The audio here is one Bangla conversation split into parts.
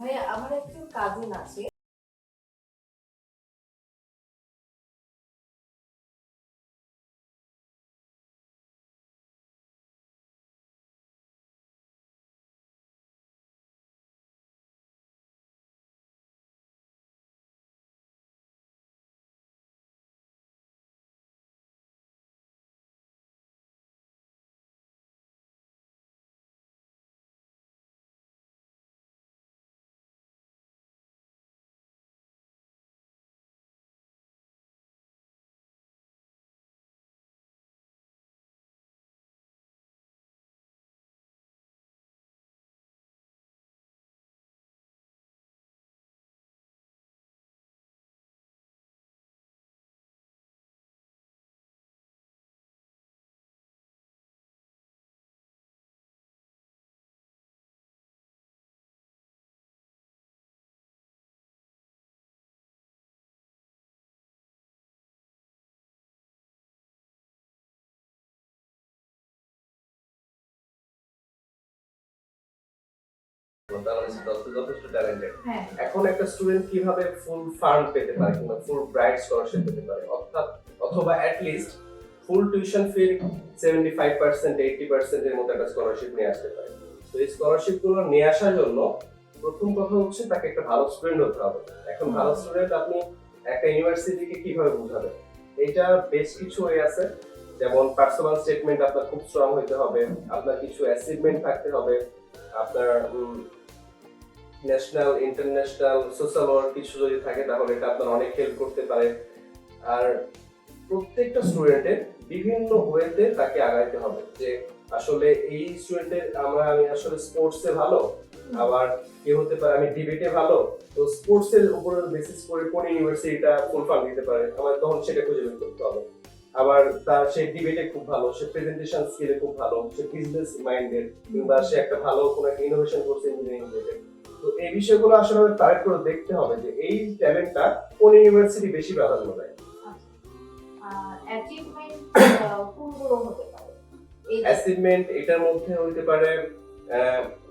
ভাইয়া আমার একজন কাজিন আছে। বাংলাদেশের যথেষ্ট যথেষ্ট ট্যালেন্টেড হ্যাঁ। এখন একটা স্টুডেন্ট কীভাবে ফুল ফান্ড পেতে পারে কিংবা ফুল ব্রাইট স্কলারশিপ পেতে পারে? অর্থাৎ অথবা at least full tuition fee seventy five percent eighty মতো একটা স্কলারশিপ নিয়ে আসতে পারে। তো এই স্কলারশিপগুলো নিয়ে আসার জন্য প্রথম কথা হচ্ছে তাকে একটা ভালো স্টুডেন্ট হতে হবে। এখন ভালো স্টুডেন্ট আপনি একটা ইউনিভার্সিটিকে কীভাবে বুঝাবেন? এটা বেশ কিছু ওয়ে আছে। যেমন পার্সোনাল স্টেটমেন্ট আপনার খুব স্ট্রং হতে হবে আপনার কিছু অ্যাচিভমেন্ট থাকতে হবে আপনার ন্যাশনাল ইন্টারন্যাশনাল সোশ্যাল ওয়ার্ক কিছু যদি থাকে, তাহলে এটা আপনার অনেক হেল্প করতে পারে। আর প্রত্যেকটা স্টুডেন্টের বিভিন্ন ওয়েতে তাকে আগাইতে হবে যে আসলে এই স্টুডেন্টের আমরা, আমি আসলে স্পোর্টসে ভালো, আবার কি হতে পারে, আমি ডিবেটে ভালো, তো স্পোর্টস এর উপর বেসিস করে কোন ইউনিভার্সিটিটা ফুল ফান্ড দিতে পারে, আমার তখন সেটা খুঁজে বের করতে হবে। আবার তার সে ডিবেটে খুব ভালো, সে প্রেজেন্টেশন স্কিলে খুব ভালো, সে বিজনেস মাইন্ডেড কিংবা সে একটা ভালো কোনো একটা ইনোভেশন করছে ইঞ্জিনিয়ারিং রিলেটেড তো এই বিষয়গুলো আসলে টার্গেট করে দেখতে হবে যে এই ট্যালেন্টটা কোন ইউনিভার্সিটি বেশি প্রাধান্য দেয়। অ্যাচিভমেন্ট অ্যাচিভমেন্ট এটার মধ্যে হইতে পারে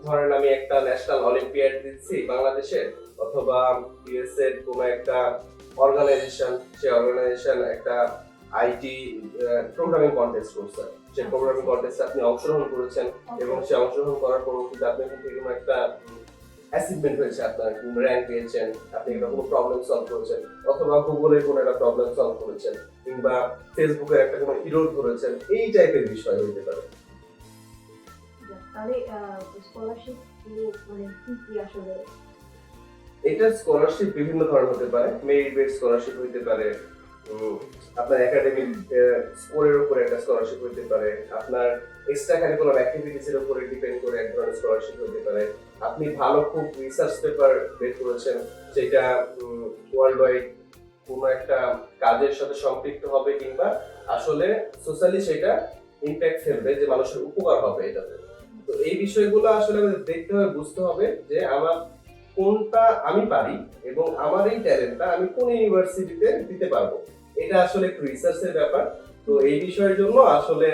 ধরেন আমি একটা ন্যাশনাল অলিম্পিয়াড দিচ্ছি বাংলাদেশে অথবা ইউএস এর কোনো একটা অর্গানাইজেশন সেই অর্গানাইজেশন একটা আইটি প্রোগ্রামিং কন্টেস্ট করছে। সেই প্রোগ্রামিং কন্টেস্টে আপনি অংশগ্রহণ করেছেন এবং সে অংশগ্রহণ করার পরবর্তীতে আপনি থেকে একটা অ্যাচিভমেন্ট হয়েছে আপনার র্যাঙ্ক পেয়েছেন আপনি একটা কোনো প্রবলেম সলভ করেছেন অথবা গুগলের কোনো একটা প্রবলেম সলভ করেছেন কিংবা ফেসবুকের একটা কোনো ইরোড ধরেছেন এই টাইপের বিষয় হইতে পারে। তাহলে স্কলারশিপ মানে কি কি আসলে? এটা স্কলারশিপ বিভিন্ন ধরনের হতে পারে মেরিট বেস স্কলারশিপ হইতে পারে আপনার একাডেমিক স্কোরের উপরে একটা স্কলারশিপ হইতে পারে। আপনার এক্সট্রা কারিকুলাম অ্যাক্টিভিটিস এর উপরে ডিপেন্ড করে এক ধরনের স্কলারশিপ হইতে পারে। আপনি ভালো খুব রিসার্চ পেপার বের করেছেন, যেটা ওয়ার্ল্ড ওয়াইড কোনো একটা কাজের সাথে সম্পৃক্ত হবে কিংবা আসলে সোশ্যালি সেটা ইম্প্যাক্ট ফেলবে, যে মানুষের উপকার হবে এটাতে। তো এই বিষয়গুলো আসলে আমাদের দেখতে হবে, বুঝতে হবে যে আমার কোনটা আমি পারি এবং আমার এই ট্যালেন্টটা আমি কোন ইউনিভার্সিটিতে দিতে পারব। এটা আসলে একটু রিসার্চের ব্যাপার। তো এই বিষয়ের জন্য আসলে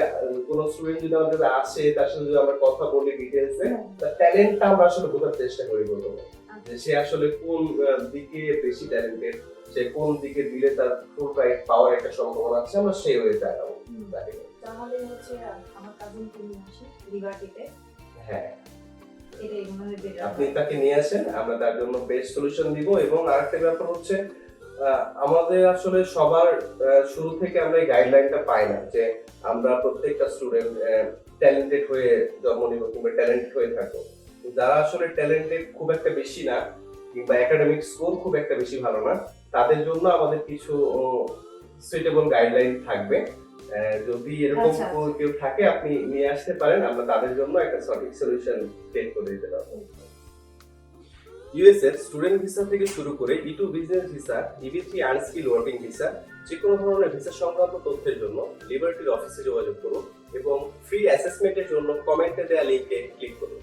কোন স্টুডেন্ট যদি আমাদের আসে তার সাথে যদি আমরা কথা বলি ডিটেলসে তার ট্যালেন্টটা আমরা আসলে বোঝার চেষ্টা করি প্রথমে যে সে আসলে কোন দিকে বেশি ট্যালেন্টেড সে কোন দিকে দিলে তার ফুল রাইট পাওয়ার একটা সম্ভাবনা আছে আমরা সেই হয়ে তাকে। তাহলে হচ্ছে আমার কাজিনকে নিয়ে আসি লিবার্টিতে হ্যাঁ। হয় আপনি তাকে নিয়ে আসেন আমরা তার জন্য বেস্ট সলিউশন দিব। এবং আরেকটা ব্যাপার হচ্ছে আমাদের আসলে সবার শুরু থেকে আমরা এই গাইডলাইনটা পাই না যে আমরা প্রত্যেকটা স্টুডেন্ট ট্যালেন্টেড হয়ে জন্ম নিব কিংবা ট্যালেন্টেড হয়ে থাকব। যারা আসলে ট্যালেন্টেড খুব একটা বেশি না কিংবা একাডেমিক স্কোর খুব একটা বেশি ভালো না তাদের জন্য আমাদের কিছু সুইটেবল গাইডলাইন থাকবে। যদি এরকম আচ্ছা, কেউ থাকে আপনি নিয়ে আসতে পারেন আমরা তাদের জন্য একটা সঠিক সলিউশন বের করে দিতে পারব। ইউএস এর স্টুডেন্ট ভিসা থেকে শুরু করে E two business visa EB three unskill working visa যে কোনো ধরনের ভিসা সংক্রান্ত তথ্যের জন্য লিবার্টির অফিসে যোগাযোগ করুন এবং ফ্রি অ্যাসেসমেন্টের জন্য কমেন্টে দেওয়া লিঙ্কে ক্লিক করুন।